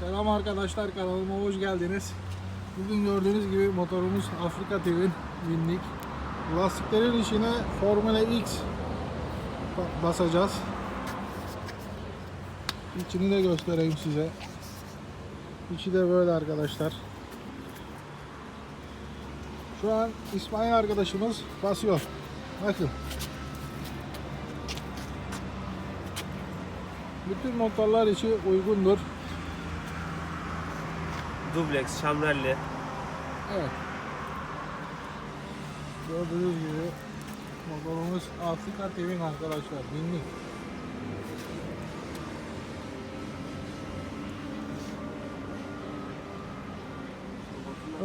Selam arkadaşlar kanalıma hoş geldiniz. Bugün gördüğünüz gibi motorumuz Afrika TV'nin bindik. Lastiklerin içine Formula X ba- basacağız. İçini de göstereyim size. İçi de böyle arkadaşlar. Şu an İsmail arkadaşımız basıyor. Bakın. Bütün motorlar için uygundur. Dubleks, şamrelli. Evet. Gördüğünüz gibi motorumuz Afrika TV'nin arkadaşlar. Binlik.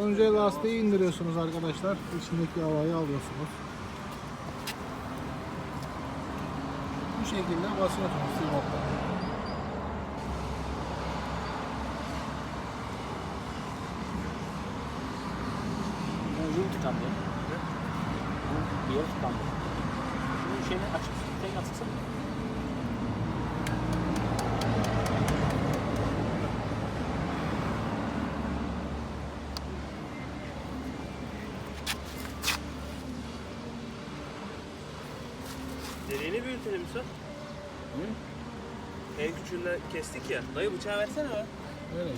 Önce lastiği indiriyorsunuz arkadaşlar. İçindeki havayı alıyorsunuz. Bu şekilde basıyorsunuz sivopla. Yol tıkandı. Bir yol tıkandı. Şunun şeyini açıp tek atsın. Deliğini büyütelim Yusuf. En küçüğünden kestik ya. Dayı bıçağı versene be. Öyle.